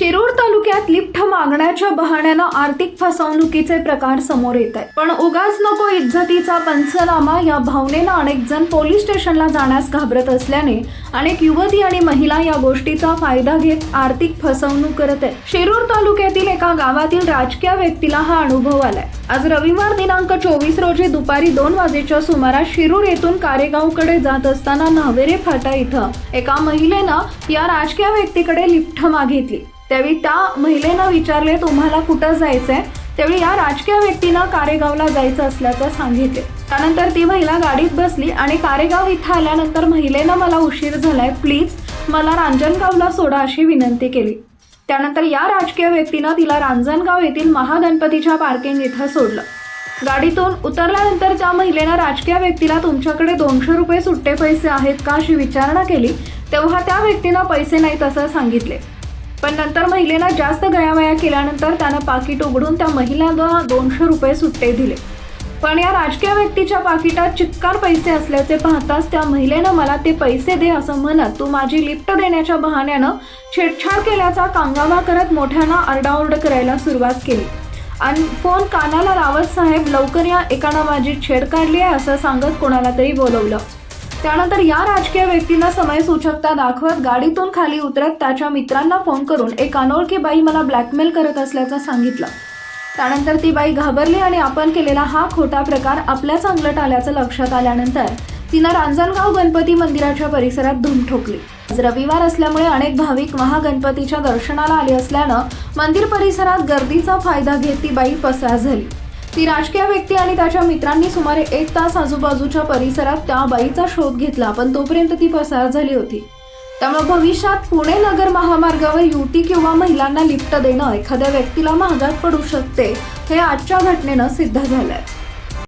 शिरूर तालुक्यात लिफ्ट मागण्याच्या बहाण्यानं आर्थिक फसवणुकीचे प्रकार समोर येत आहेत. पण उगाच नको इज्जतीचा पंचनामा या भावनेनं अनेक जण पोलीस स्टेशनला जाण्यास घाबरत असल्याने अनेक युवती आणि महिला या गोष्टीचा फायदा घेत आर्थिक फसवणूक करत आहेत. शिरूर तालुक्यातील एका गावातील राजकीय व्यक्तीला हा अनुभव आलाय. आज रविवार दिनांक चोवीस रोजी दुपारी दोन वाजेच्या सुमारास शिरूर येथून कारेगावकडे जात असताना नहवेरे फाटा इथं एका महिलेनं या राजकीय व्यक्तीकडे लिफ्ट मागितली. त्यावेळी त्या महिलेनं विचारले तुम्हाला कुठं जायचंय? त्यावेळी या राजकीय व्यक्तीनं कारेगावला जायचं असल्याचं सांगितले. त्यानंतर ती महिला गाडीत बसली आणि कारेगाव इथं आल्यानंतर महिलेनं मला उशीर झालाय प्लीज मला रांजणगावला सोडा अशी विनंती केली. त्यानंतर या राजकीय व्यक्तीनं तिला रांजणगाव येथील महागणपतीच्या पार्किंग इथं सोडलं. गाडीतून उतरल्यानंतर त्या महिलेनं राजकीय व्यक्तीला तुमच्याकडे दोनशे रुपये सुट्टे पैसे आहेत का अशी विचारणा केली तेव्हा त्या व्यक्तीनं पैसे नाहीत असं सांगितले. पण नंतर महिलेनं जास्त गयावया केल्यानंतर त्यानं पाकिट उघडून त्या महिलाला दोनशे रुपये सुट्टे दिले. पण या राजकीय व्यक्तीच्या पाकिटात चिक्कार पैसे असल्याचे पाहताच त्या महिलेनं मला ते पैसे दे असं म्हणत तू माझी लिफ्ट देण्याच्या बहाण्यानं छेडछाड केल्याचा कांगावा करत मोठ्यानं आरडाओरड करायला सुरुवात केली. आणि फोन कानाला रावत साहेब लवकर या एकानं माझी छेड काढली आहे असं सांगत कोणाला तरी बोलवलं. त्यानंतर या राजकीय व्यक्तीनं समय सूचकता दाखवत गाडीतून खाली उतरत त्याच्या मित्रांना फोन करून एक अनोळखी बाई मला ब्लॅकमेल करत असल्याचं सांगितलं. त्यानंतर ती बाई घाबरली आणि आपण केलेला हा खोटा प्रकार आपल्याच अंगलट आल्याचं लक्षात आल्यानंतर तिनं रांजणगाव गणपती मंदिराच्या परिसरात धूम ठोकली. आज रविवार असल्यामुळे अनेक भाविक महागणपतीच्या दर्शनाला आले असल्यानं मंदिर परिसरात गर्दीचा फायदा घेत ती बाई पसार झाली. ती राजकीय व्यक्ती आणि त्याच्या मित्रांनी सुमारे एक तास आजूबाजूच्या परिसरात त्या बाईचा शोध घेतला पण तोपर्यंत ती पसार झाली होती. त्यामुळे भविष्यात पुणे नगर महामार्गावर युती किंवा महिलांना लिफ्ट देणं एखाद्या व्यक्तीला महागात पडू शकते हे आजच्या घटनेनं सिद्ध झालंय.